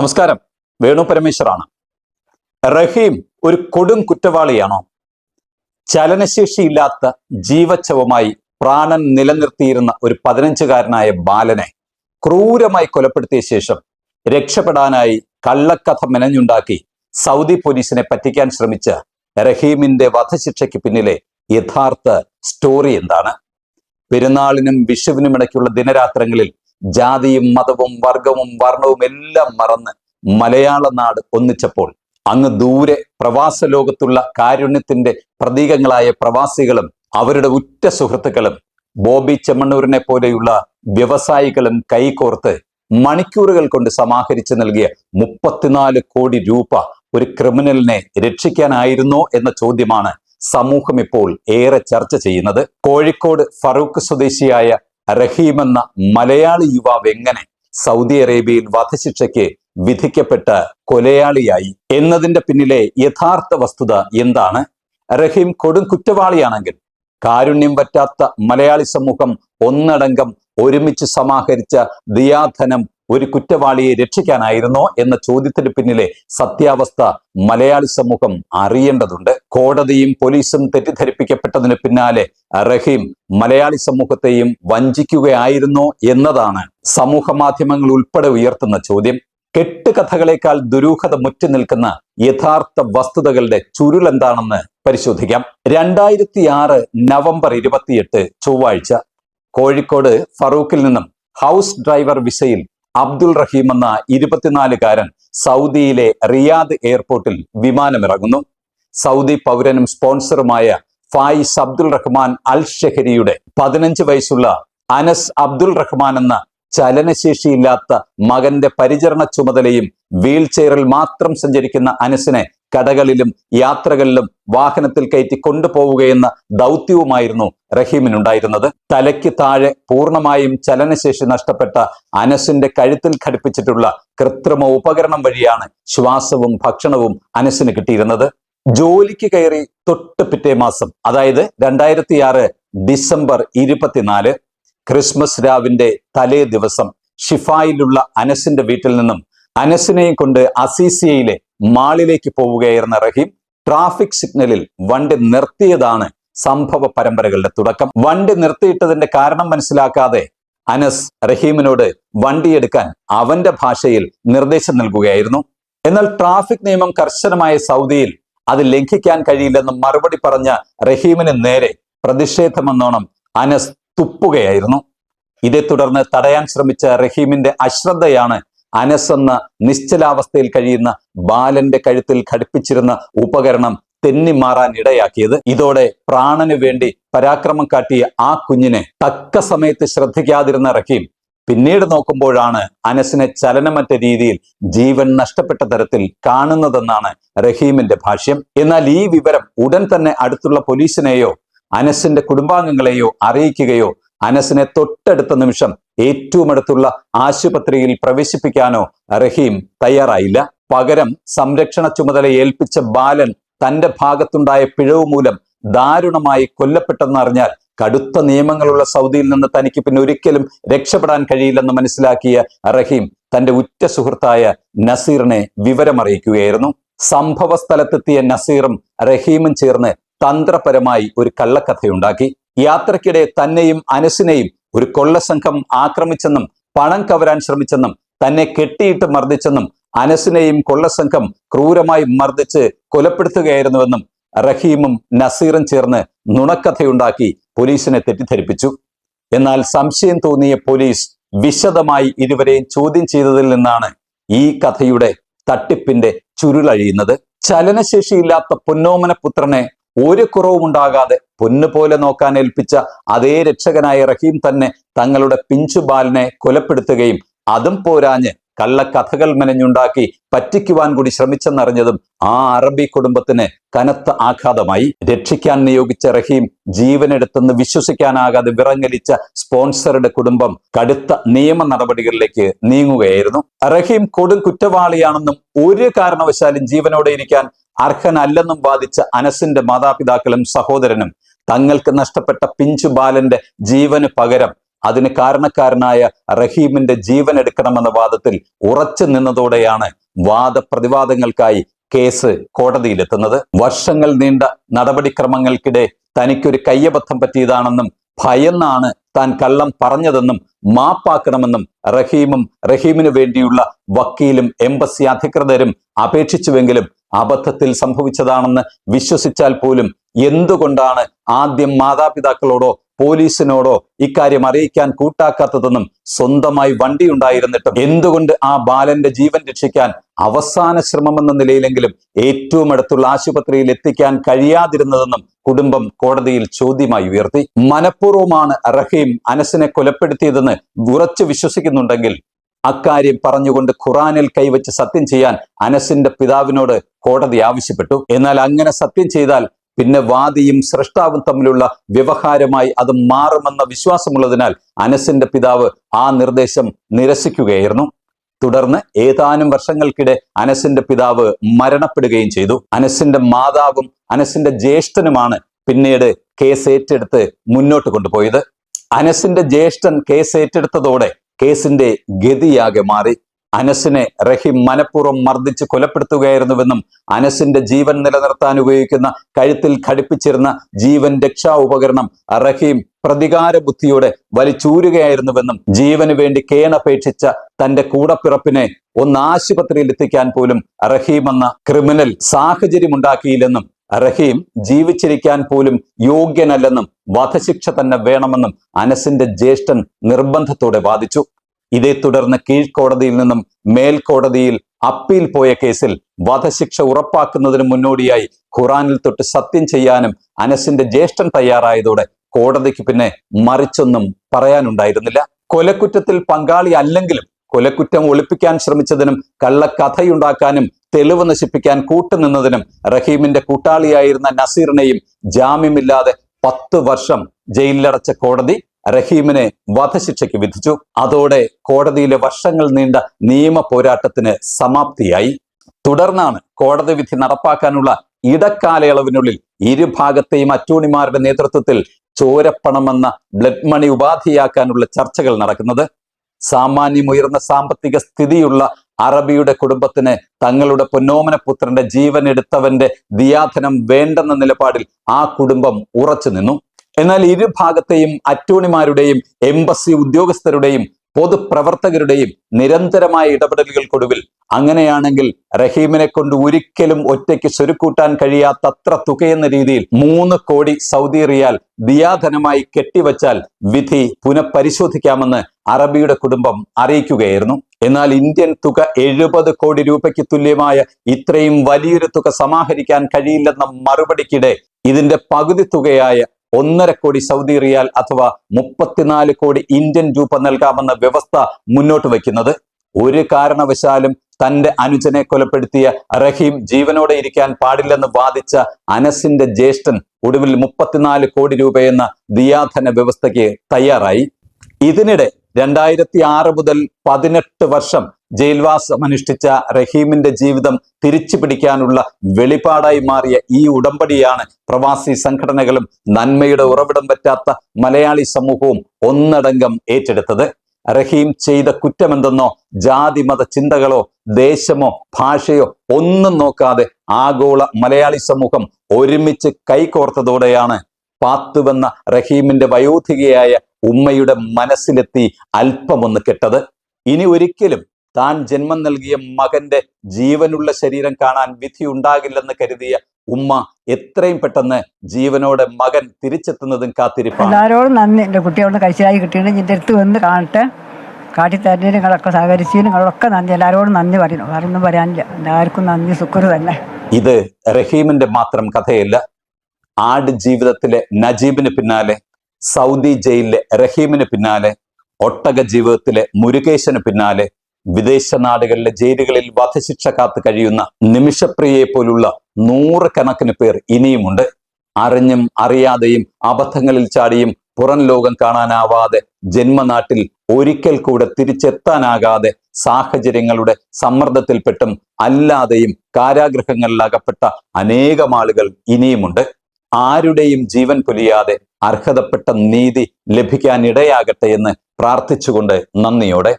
നമസ്കാരം. വേണു പരമേശ്വറാണ്. റഹീം ഒരു കൊടും കുറ്റവാളിയാണോ? ചലനശേഷിയില്ലാത്ത ജീവച്ഛവമായി പ്രാണൻ നിലനിർത്തിയിരുന്ന ഒരു പതിനഞ്ചുകാരനായ ബാലനെ ക്രൂരമായി കൊലപ്പെടുത്തിയ ശേഷം രക്ഷപ്പെടാനായി കള്ളക്കഥ മെനഞ്ഞുണ്ടാക്കി സൗദി പോലീസിനെ പറ്റിക്കാൻ ശ്രമിച്ച റഹീമിന്റെ വധശിക്ഷയ്ക്ക് പിന്നിലെ യഥാർത്ഥ സ്റ്റോറി എന്താണ്? പെരുന്നാളിനും വിഷുവിനും ഇടയ്ക്കുള്ള ദിനരാത്രങ്ങളിൽ ജാതിയും മതവും വർഗവും വർണവും എല്ലാം മറന്ന് മലയാള നാട് ഒന്നിച്ചപ്പോൾ അങ്ങ് ദൂരെ പ്രവാസ ലോകത്തുള്ള കാരുണ്യത്തിന്റെ പ്രതീകങ്ങളായ പ്രവാസികളും അവരുടെ ഉറ്റ സുഹൃത്തുക്കളും ബോബി ചെമ്മണ്ണൂരിനെ പോലെയുള്ള വ്യവസായികളും കൈകോർത്ത് മണിക്കൂറുകൾ കൊണ്ട് സമാഹരിച്ചു നൽകിയ മുപ്പത്തിനാല് കോടി രൂപ ഒരു ക്രിമിനലിനെ രക്ഷിക്കാനായിരുന്നോ എന്ന ചോദ്യമാണ് സമൂഹം ഇപ്പോൾ ഏറെ ചർച്ച ചെയ്യുന്നത്. കോഴിക്കോട് ഫറൂഖ് സ്വദേശിയായ റഹീം എന്ന മലയാളി യുവാവ് എങ്ങനെ സൗദി അറേബ്യയിൽ വധശിക്ഷയ്ക്ക് വിധിക്കപ്പെട്ട കൊലയാളിയായി? എന്നതിന്റെ പിന്നിലെ യഥാർത്ഥ വസ്തുത എന്താണ്? റഹീം കൊടും കുറ്റവാളിയാണെങ്കിൽ കാരുണ്യം പറ്റാത്ത മലയാളി സമൂഹം ഒന്നടങ്കം ഒരുമിച്ച് സമാഹരിച്ച ദിയാധനം ഒരു കുറ്റവാളിയെ രക്ഷിക്കാനായിരുന്നോ എന്ന ചോദ്യത്തിന് പിന്നിലെ സത്യാവസ്ഥ മലയാളി സമൂഹം അറിയേണ്ടതുണ്ട്. കോടതിയും പോലീസും തെറ്റിദ്ധരിപ്പിക്കപ്പെട്ടതിന് പിന്നാലെ റഹീം മലയാളി സമൂഹത്തെയും വഞ്ചിക്കുകയായിരുന്നോ എന്നതാണ് സമൂഹ മാധ്യമങ്ങൾ ഉൾപ്പെടെ ഉയർത്തുന്ന ചോദ്യം. കെട്ടുകഥകളേക്കാൾ ദുരൂഹത മുറ്റി നിൽക്കുന്ന യഥാർത്ഥ വസ്തുതകളുടെ ചുരുളെന്താണെന്ന് പരിശോധിക്കാം. രണ്ടായിരത്തി ആറ് നവംബർ ഇരുപത്തിയെട്ട് ചൊവ്വാഴ്ച കോഴിക്കോട് ഫറൂഖിൽ നിന്നും ഹൗസ് ഡ്രൈവർ വിസയിൽ അബ്ദുൾ റഹീം എന്ന ഇരുപത്തിനാലുകാരൻ സൗദിയിലെ റിയാദ് എയർപോർട്ടിൽ വിമാനമിറങ്ങുന്നു. സൗദി പൗരനും സ്പോൺസറുമായ ഫായിസ് അബ്ദുൾ റഹ്മാൻ അൽ ഷെഹരിയുടെ പതിനഞ്ച് വയസ്സുള്ള അനസ് അബ്ദുൾ റഹ്മാൻ എന്ന ചലനശേഷിയില്ലാത്ത മകന്റെ പരിചരണ ചുമതലയും വീൽ ചെയറിൽ മാത്രം സഞ്ചരിക്കുന്ന അനസിനെ കടകളിലും യാത്രകളിലും വാഹനത്തിൽ കയറ്റി കൊണ്ടുപോവുകയെന്ന ദൗത്യവുമായിരുന്നു റഹീമിനുണ്ടായിരുന്നത്. തലയ്ക്ക് താഴെ പൂർണമായും ചലനശേഷി നഷ്ടപ്പെട്ട അനസിന്റെ കഴുത്തിൽ ഘടിപ്പിച്ചിട്ടുള്ള കൃത്രിമ ഉപകരണം വഴിയാണ് ശ്വാസവും ഭക്ഷണവും അനസിന് കിട്ടിയിരുന്നത്. ജോലിക്ക് കയറി തൊട്ട് പിറ്റേ മാസം അതായത് രണ്ടായിരത്തി ആറ് ഡിസംബർ ഇരുപത്തിനാല് ക്രിസ്മസ് രാവിന്റെ തലേ ദിവസം ഷിഫായിലുള്ള അനസിന്റെ വീട്ടിൽ നിന്നും അനസിനെയും കൊണ്ട് അസീസിയയിലെ മാളിലേക്ക് പോവുകയായിരുന്ന റഹീം ട്രാഫിക് സിഗ്നലിൽ വണ്ടി നിർത്തിയതാണ് സംഭവ പരമ്പരകളുടെ തുടക്കം. വണ്ടി നിർത്തിയിട്ടതിന്റെ കാരണം മനസ്സിലാക്കാതെ അനസ് റഹീമിനോട് വണ്ടിയെടുക്കാൻ അവന്റെ ഭാഷയിൽ നിർദ്ദേശം നൽകുകയായിരുന്നു. എന്നാൽ ട്രാഫിക് നിയമം കർശനമായ സൗദിയിൽ അത് ലംഘിക്കാൻ കഴിയില്ലെന്ന് മറുപടി പറഞ്ഞ റഹീമിന് നേരെ പ്രതിഷേധമെന്നോണം അനസ് തുപ്പുകയായിരുന്നു. ഇതേ തുടർന്ന് തടയാൻ ശ്രമിച്ച റഹീമിന്റെ അശ്രദ്ധയാണ് അനസ് എന്ന നിശ്ചലാവസ്ഥയിൽ കഴിയുന്ന ബാലന്റെ കഴുത്തിൽ ഘടിപ്പിച്ചിരുന്ന ഉപകരണം തെന്നിമാറാൻ ഇടയാക്കിയത്. ഇതോടെ പ്രാണന് വേണ്ടി പരാക്രമം കാട്ടിയ ആ കുഞ്ഞിനെ തക്ക സമയത്ത് ശ്രദ്ധിക്കാതിരുന്ന റഹീം പിന്നീട് നോക്കുമ്പോഴാണ് അനസിനെ ചലനമറ്റ രീതിയിൽ ജീവൻ നഷ്ടപ്പെട്ട തരത്തിൽ കാണുന്നതെന്നാണ് റഹീമിന്റെ ഭാഷ്യം. എന്നാൽ ഈ വിവരം ഉടൻ തന്നെ അടുത്തുള്ള പോലീസിനെയോ അനസിന്റെ കുടുംബാംഗങ്ങളെയോ അറിയിക്കുകയോ അനസിനെ തൊട്ടടുത്ത നിമിഷം ഏറ്റവും അടുത്തുള്ള ആശുപത്രിയിൽ പ്രവേശിപ്പിക്കാനോ റഹീം തയ്യാറായില്ല. പകരം സംരക്ഷണ ചുമതല ഏൽപ്പിച്ച ബാലൻ തന്റെ ഭാഗത്തുണ്ടായ പിഴവ് മൂലം ദാരുണമായി കൊല്ലപ്പെട്ടെന്നറിഞ്ഞാൽ കടുത്ത നിയമങ്ങളുള്ള സൗദിയിൽ നിന്ന് തനിക്ക് പിന്നെ ഒരിക്കലും രക്ഷപ്പെടാൻ കഴിയില്ലെന്ന് മനസ്സിലാക്കിയ റഹീം തന്റെ ഉറ്റ സുഹൃത്തായ നസീറിനെ വിവരമറിയിക്കുകയായിരുന്നു. സംഭവ സ്ഥലത്തെത്തിയ നസീറും റഹീമും ചേർന്ന് തന്ത്രപരമായി ഒരു കള്ളക്കഥയുണ്ടാക്കി. യാത്രക്കിടെ തന്നെയും അനസിനെയും ഒരു കൊള്ളസംഘം ആക്രമിച്ചെന്നും പണം കവരാൻ ശ്രമിച്ചെന്നും തന്നെ കെട്ടിയിട്ട് മർദ്ദിച്ചെന്നും അനസിനെയും കൊള്ളസംഘം ക്രൂരമായി മർദ്ദിച്ച് കൊലപ്പെടുത്തുകയായിരുന്നുവെന്നും റഹീമും നസീറും ചേർന്ന് നുണക്കഥയുണ്ടാക്കി പോലീസിനെ തെറ്റിദ്ധരിപ്പിച്ചു. എന്നാൽ സംശയം തോന്നിയ പോലീസ് വിശദമായി ഇരുവരെയും ചോദ്യം ചെയ്തതിൽ നിന്നാണ് ഈ കഥയുടെ തട്ടിപ്പിന്റെ ചുരുളഴിയുന്നത്. ചലനശേഷിയില്ലാത്ത പൊന്നോമന പുത്രനെ ഒരു കുറവുമുണ്ടാകാതെ പൊന്നുപോലെ നോക്കാൻ ഏൽപ്പിച്ച അതേ രക്ഷകനായ റഹീം തന്നെ തങ്ങളുടെ പിഞ്ചു ബാലിനെ കൊലപ്പെടുത്തുകയും അതും പോരാഞ്ഞ് കള്ളക്കഥകൾ മെനഞ്ഞുണ്ടാക്കി പറ്റിക്കുവാൻ കൂടി ശ്രമിച്ചെന്നറിഞ്ഞതും ആ അറബി കുടുംബത്തിന് കനത്ത ആഘാതമായി. രക്ഷിക്കാൻ നിയോഗിച്ച റഹീം ജീവനെടുത്തെന്ന് വിശ്വസിക്കാനാകാതെ വിറങ്ങലിച്ച സ്പോൺസറുടെ കുടുംബം കടുത്ത നിയമ നടപടികളിലേക്ക് നീങ്ങുകയായിരുന്നു. റഹീം കൊടും കുറ്റവാളിയാണെന്നും ഒരു കാരണവശാലും ജീവനോടെ ഇരിക്കാൻ അർഹനല്ലെന്നും വാദിച്ച അനസിന്റെ മാതാപിതാക്കളും സഹോദരനും തങ്ങൾക്ക് നഷ്ടപ്പെട്ട പിഞ്ചു ബാലന്റെ ജീവന് പകരം അതിന് കാരണക്കാരനായ റഹീമിന്റെ ജീവൻ എടുക്കണമെന്ന വാദത്തിൽ ഉറച്ചു നിന്നതോടെയാണ് വാദപ്രതിവാദങ്ങൾക്കായി കേസ് കോടതിയിലെത്തുന്നത്. വർഷങ്ങൾ നീണ്ട നടപടിക്രമങ്ങൾക്കിടെ തനിക്കൊരു കയ്യബദ്ധം പറ്റിയതാണെന്നും ഭയന്നാണ് താൻ കള്ളം പറഞ്ഞതെന്നും മാപ്പാക്കണമെന്നും റഹീമും റഹീമിനു വേണ്ടിയുള്ള വക്കീലും എംബസി അധികൃതരും അപേക്ഷിച്ചുവെങ്കിലും അബദ്ധത്തിൽ സംഭവിച്ചതാണെന്ന് വിശ്വസിച്ചാൽ പോലും എന്തുകൊണ്ടാണ് ആദ്യം മാതാപിതാക്കളോടോ പോലീസിനോടോ ഇക്കാര്യം അറിയിക്കാൻ കൂട്ടാക്കാത്തതെന്നും സ്വന്തമായി വണ്ടി ഉണ്ടായിരുന്നിട്ടും എന്തുകൊണ്ട് ആ ബാലന്റെ ജീവൻ രക്ഷിക്കാൻ അവസാന ശ്രമമെന്ന നിലയിലെങ്കിലും ഏറ്റവും അടുത്തുള്ള ആശുപത്രിയിൽ എത്തിക്കാൻ കഴിയാതിരുന്നതെന്നും കുടുംബം കോടതിയിൽ ചോദ്യമായി ഉയർത്തി. മനഃപൂർവമാണ് റഹീം അനസിനെ കൊലപ്പെടുത്തിയതെന്ന് ഉറച്ചു വിശ്വസിക്കുന്നുണ്ടെങ്കിൽ അക്കാര്യം പറഞ്ഞുകൊണ്ട് ഖുറാനിൽ കൈവച്ച് സത്യം ചെയ്യാൻ അനസിന്റെ പിതാവിനോട് കോടതി ആവശ്യപ്പെട്ടു. എന്നാൽ അങ്ങനെ സത്യം ചെയ്താൽ പിന്നെ വാദിയും സൃഷ്ടാവും തമ്മിലുള്ള വ്യവഹാരമായി അത് മാറുമെന്ന വിശ്വാസമുള്ളതിനാൽ അനസിന്റെ പിതാവ് ആ നിർദ്ദേശം നിരസിക്കുകയായിരുന്നു. തുടർന്ന് ഏതാനും വർഷങ്ങൾക്കിടെ അനസിന്റെ പിതാവ് മരണപ്പെടുകയും ചെയ്തു. അനസിന്റെ മാതാവും അനസിന്റെ ജ്യേഷ്ഠനുമാണ് പിന്നീട് കേസ് ഏറ്റെടുത്ത് മുന്നോട്ട് കൊണ്ടുപോയത്. അനസിന്റെ ജ്യേഷ്ഠൻ കേസ് ഏറ്റെടുത്തതോടെ കേസിന്റെ ഗതിയാകെ മാറി. അനസിനെ റഹീം മനഃപൂർവം മർദ്ദിച്ച് കൊലപ്പെടുത്തുകയായിരുന്നുവെന്നും അനസിന്റെ ജീവൻ നിലനിർത്താൻ ഉപയോഗിക്കുന്ന കഴുത്തിൽ ഘടിപ്പിച്ചിരുന്ന ജീവൻ രക്ഷാ ഉപകരണം റഹീം പ്രതികാര ബുദ്ധിയോടെ വലിച്ചൂരുകയായിരുന്നുവെന്നും ജീവന് വേണ്ടി കേണപേക്ഷിച്ച തന്റെ കൂടപ്പിറപ്പിനെ ഒന്ന് ആശുപത്രിയിൽ എത്തിക്കാൻ പോലും റഹീം എന്ന ക്രിമിനൽ സാഹചര്യമുണ്ടാക്കിയില്ലെന്നും റഹീം ജീവിച്ചിരിക്കാൻ പോലും യോഗ്യനല്ലെന്നും വധശിക്ഷ തന്നെ വേണമെന്നും അനസിന്റെ ജ്യേഷ്ഠൻ നിർബന്ധത്തോടെ വാദിച്ചു. ഇതേ തുടർന്ന് കീഴ്ക്കോടതിയിൽ നിന്നും മേൽക്കോടതിയിൽ അപ്പീൽ പോയ കേസിൽ വധശിക്ഷ ഉറപ്പാക്കുന്നതിന് മുന്നോടിയായി ഖുറാനിൽ തൊട്ട് സത്യം ചെയ്യാനും അനസിന്റെ ജ്യേഷ്ഠൻ തയ്യാറായതോടെ കോടതിക്ക് പിന്നെ മറിച്ചൊന്നും പറയാനുണ്ടായിരുന്നില്ല. കൊലക്കുറ്റത്തിൽ പങ്കാളി അല്ലെങ്കിലും കൊലക്കുറ്റം ഒളിപ്പിക്കാൻ ശ്രമിച്ചതിനും കള്ളക്കഥയുണ്ടാക്കാനും തെളിവ് നശിപ്പിക്കാൻ കൂട്ടുനിന്നതിനും റഹീമിന്റെ കൂട്ടാളിയായിരുന്ന നസീറിനെയും ജാമ്യമില്ലാതെ പത്ത് വർഷം ജയിലിലടച്ച കോടതി റഹീമിനെ വധശിക്ഷയ്ക്ക് വിധിച്ചു. അതോടെ കോടതിയിലെ വർഷങ്ങൾ നീണ്ട നിയമ പോരാട്ടത്തിന് സമാപ്തിയായി. തുടർന്നാണ് കോടതി വിധി നടപ്പാക്കാനുള്ള ഇടക്കാലയളവിനുള്ളിൽ ഇരുഭാഗത്തെയും അറ്റൂണിമാരുടെ നേതൃത്വത്തിൽ ചോരപ്പണമെന്ന ബ്ലഡ് മണി ഉപാധിയാക്കാനുള്ള ചർച്ചകൾ നടക്കുന്നത്. സാമാന്യമുയർന്ന സാമ്പത്തിക സ്ഥിതിയുള്ള അറബിയുടെ കുടുംബത്തിന് തങ്ങളുടെ പൊന്നോമന പുത്രന്റെ ജീവൻ എടുത്തവന്റെ ദിയാധനം വേണ്ടെന്ന നിലപാടിൽ ആ കുടുംബം ഉറച്ചു നിന്നു. എന്നാൽ ഇരുഭാഗത്തെയും അറ്റോണിമാരുടെയും എംബസി ഉദ്യോഗസ്ഥരുടെയും പൊതുപ്രവർത്തകരുടെയും നിരന്തരമായ ഇടപെടലുകൾക്കൊടുവിൽ അങ്ങനെയാണെങ്കിൽ റഹീമിനെ കൊണ്ട് ഒരിക്കലും ഒറ്റയ്ക്ക് സ്വരുക്കൂട്ടാൻ കഴിയാത്തത്ര തുകയെന്ന രീതിയിൽ മൂന്ന് കോടി സൗദി റിയാൽ ദിയാധനമായി കെട്ടിവച്ചാൽ വിധി പുനഃപരിശോധിക്കാമെന്ന് അറബിയുടെ കുടുംബം അറിയിക്കുകയായിരുന്നു. എന്നാൽ ഇന്ത്യൻ തുക എഴുപത് കോടി രൂപയ്ക്ക് തുല്യമായ ഇത്രയും വലിയൊരു തുക സമാഹരിക്കാൻ കഴിയില്ലെന്ന മറുപടിക്കിടെ ഇതിന്റെ പകുതി തുകയായ ഒന്നര കോടി സൗദി റിയാൽ അഥവാ മുപ്പത്തിനാല് കോടി ഇന്ത്യൻ രൂപ നൽകാമെന്ന വ്യവസ്ഥ മുന്നോട്ട് വയ്ക്കുന്നത്. ഒരു കാരണവശാലും തന്റെ അനുജനെ കൊലപ്പെടുത്തിയ റഹീം ജീവനോടെ ഇരിക്കാൻ പാടില്ലെന്ന് വാദിച്ച അനസിന്റെ ജ്യേഷ്ഠൻ ഒടുവിൽ മുപ്പത്തിനാല് കോടി രൂപയെന്ന ദിയാധന വ്യവസ്ഥയ്ക്ക് തയ്യാറായി. ഇതിനിടെ രണ്ടായിരത്തി ആറ് മുതൽ പതിനെട്ട് വർഷം ജയിൽവാസം അനുഷ്ഠിച്ച റഹീമിന്റെ ജീവിതം തിരിച്ചു പിടിക്കാനുള്ള വെളിപാടായി മാറിയ ഈ ഉടമ്പടിയാണ് പ്രവാസി സംഘടനകളും നന്മയുടെ ഉറവിടം പറ്റാത്ത മലയാളി സമൂഹവും ഒന്നടങ്കം ഏറ്റെടുത്തത്. റഹീം ചെയ്ത കുറ്റമെന്തെന്നോ ജാതി മത ചിന്തകളോ ദേശമോ ഭാഷയോ ഒന്നും നോക്കാതെ ആഗോള മലയാളി സമൂഹം ഒരുമിച്ച് കൈകോർത്തതോടെയാണ് പാത്തുവെന്ന റഹീമിന്റെ വയോധികയായ ഉമ്മയുടെ മനസ്സിലെത്തി അല്പമൊന്ന് കെട്ടത്. ഇനി ഒരിക്കലും താൻ ജന്മം നൽകിയ മകന്റെ ജീവനുള്ള ശരീരം കാണാൻ വിധി ഉണ്ടാകില്ലെന്ന് കരുതിയ ഉമ്മ എത്രയും പെട്ടെന്ന് ജീവനോടെ മകൻ തിരിച്ചെത്തുന്നതും കാത്തിരിപ്പാണ്. എല്ലാവരോടും നന്ദി. എന്റെ കുട്ടിയോട് കഴിച്ചിലായി കിട്ടിയിട്ട് എന്റെ അടുത്ത് വന്ന് കാണട്ടെ. കാട്ടിത്തരുന്നതിന് നിങ്ങളൊക്കെ സഹകരിച്ചതിന് നിങ്ങളൊക്കെ നന്ദി. എല്ലാവരോടും നന്ദി പറയുന്നു. വേറൊന്നും പറയാനില്ല. എല്ലാവർക്കും നന്ദി. സുക്കർ തന്നെ. ഇത് റഹീമിന്റെ മാത്രം കഥയല്ല. ആട് ജീവിതത്തിലെ നജീബിന് പിന്നാലെ സൗദി ജയിലിലെ റഹീമിന് പിന്നാലെ ഒട്ടക ജീവിതത്തിലെ മുരുകേശന് പിന്നാലെ വിദേശ നാടുകളിലെ ജയിലുകളിൽ വധശിക്ഷ കാത്ത് കഴിയുന്ന നിമിഷപ്രിയയെ പോലുള്ള നൂറുകണക്കിന് പേർ ഇനിയുമുണ്ട്. അറിഞ്ഞും അറിയാതെയും അബദ്ധങ്ങളിൽ ചാടിയും പുറം ലോകം കാണാനാവാതെ ജന്മനാട്ടിൽ ഒരിക്കൽ കൂടെ തിരിച്ചെത്താനാകാതെ സാഹചര്യങ്ങളുടെ സമ്മർദ്ദത്തിൽപ്പെട്ടും അല്ലാതെയും കാരാഗ്രഹങ്ങളിൽ അകപ്പെട്ട അനേകം ആളുകൾ ഇനിയുമുണ്ട്. ആരുടെയും ജീവൻ പൊലിയാതെ അർഹതപ്പെട്ട നീതി ലഭിക്കാൻ ഇടയാകട്ടെ എന്ന് പ്രാർത്ഥിച്ചുകൊണ്ട് നന്ദിയോടെ